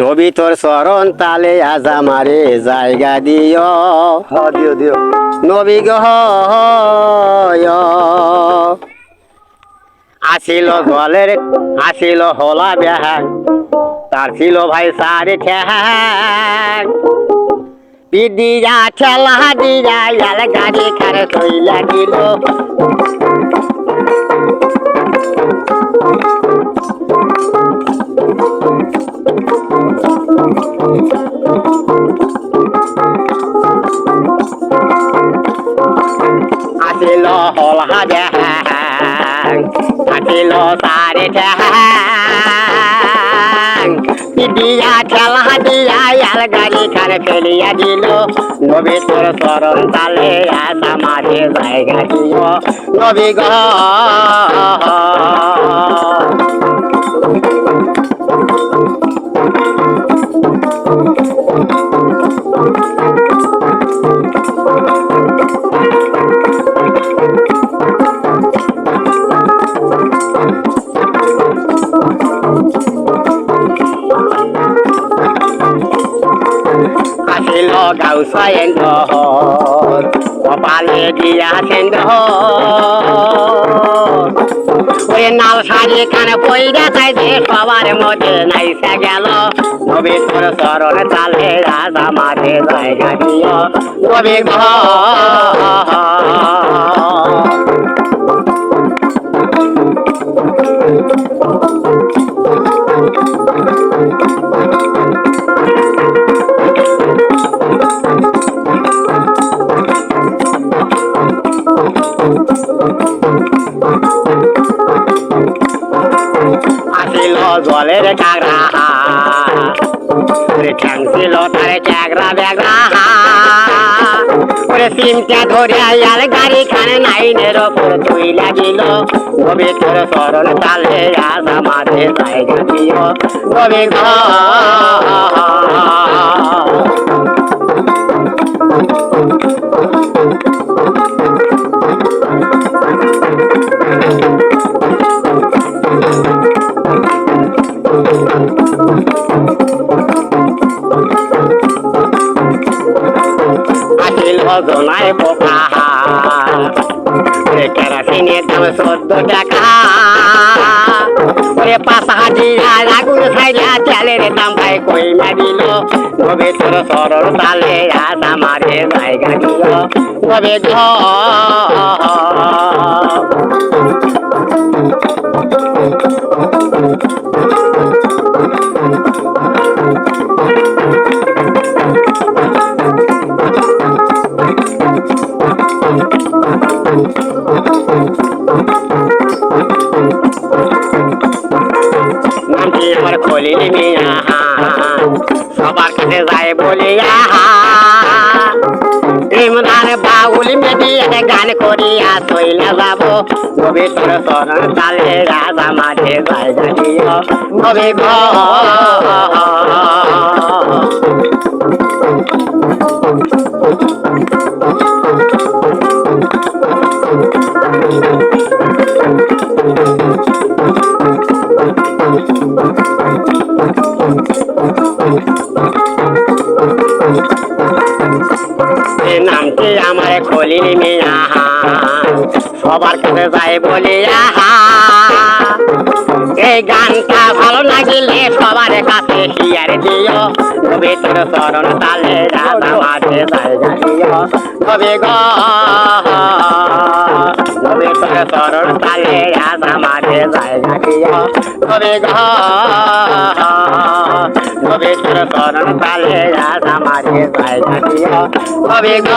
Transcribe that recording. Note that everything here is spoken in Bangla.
নবী তোর চরণ তালে আজ আমারে জায়গা দিও হ্যাঁ দিও দিও। নবী গহ আসিল জলের আসিল হলা ব্যাহাং তার ছিল ভাই সারে ঠ্যাং। পিদিয়া ঠেলা দিয়া গাড়ি খারে কইলা দিল। হলা ব্যাহাং আসিল সারে পিদিয়া ঠেলা দিয়া ইয়াল গাড়ি খারে ফেলিয়া দিল। নবী তোর চরণ তালে আমারে জায়গা দিও নবী গহ এন্দর কপালে দিয়া ওই নাল কানে সবার মধ্যে নাইসা গেল নবী চরণ তালে রাজা মাঝে জায়গা নবী জলের কাগরা ওরে ঠ্যাং ছিল তারে চ্যাগরা ব্যাগরা ওরে সিমটা ধরে আয়াল গাড়ি খানে নাইনের ওপর তুই লাগিল। নবী তোর সরল তালে আজ আমাদের জায়গা দিও নবী ঘর। আসিল জনায় পোকা ওরে কেরাসিনের দাম চোদ্দ টাকা ওরে পাতা দিয়া আগুন খাইলা চালের দাম ভাই কই মারিল। তবে তোর সরল তালে আজ আমারে জায়গা দিল। তবে ঘর আমার খলিল সবার কাছে যায় বলিয়া ইমরান বাউল মেদিয়ে গান করিয়া চইলা যাব পবিত্র চরণ তালে রাজা জায়গা দিও নবী ঘর এ নামটি আমার খলিল মিয়া। সবার কাছে যাই বলি এই গানটা ভালো লাগিলে সবার কাছে হিয়ার দিও। পবিত্র চরণ তালে রাজা মাঝে জায়গা দিও নবী গ, পবিত্র চরণ তালে নবী গ পবিত্র করণ তালে রাজা মাঝে জায়গা দিও নবী গ